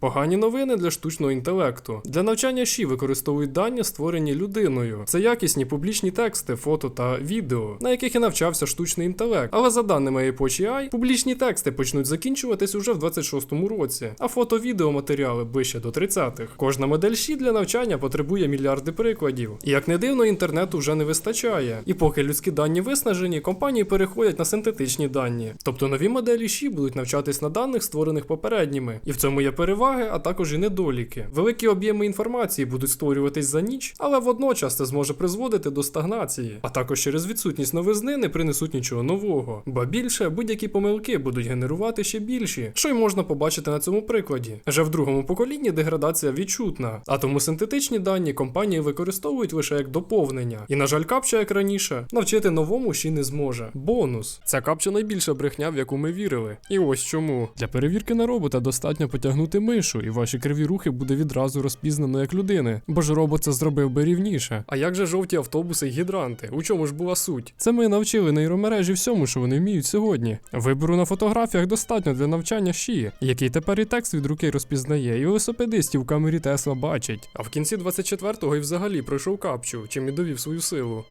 Погані новини для штучного інтелекту. Для навчання ЩІ використовують дані, створені людиною. Це якісні публічні тексти, фото та відео, на яких і навчався штучний інтелект. Але за даними Epoch AI, публічні тексти почнуть закінчуватись уже в 26-му році, а фото-відео матеріали ближче до 30-х. Кожна модель ЩІ для навчання потребує мільярди прикладів. І як не дивно, інтернету вже не вистачає. І поки людські дані виснажені, компанії переходять на синтетичні дані. Тобто нові моделі ЩІ будуть навчатись на даних, створених попередніми. І в цьому є переваги, а також і недоліки. Великі об'єми інформації будуть створюватись за ніч, але водночас це зможе призводити до стагнації, а також через відсутність новизни не принесуть нічого нового. Ба більше будь-які помилки будуть генерувати ще більші, що й можна побачити на цьому прикладі. Вже в другому поколінні деградація відчутна, а тому синтетичні дані компанії використовують лише як доповнення. І, на жаль, капча, як раніше, навчити новому ще не зможе. Бонус. Ця капча найбільша брехня, в яку ми вірили. І ось чому. Для перевірки на робота достатньо потягнути мишу, і ваші криві рухи буде відразу розпізнано як людини. Бо ж робот це зробив би рівніше. А як же жовті автобуси й гідранти? У чому ж була суть? Це ми навчили нейромережі всьому, що вони вміють сьогодні. Вибору на фотографіях достатньо для навчання ЩІ, який тепер і текст від руки розпізнає, і велосипедистів в камері Тесла бачить. А в кінці 24-го і взагалі пройшов капчу, чим і довів свою силу.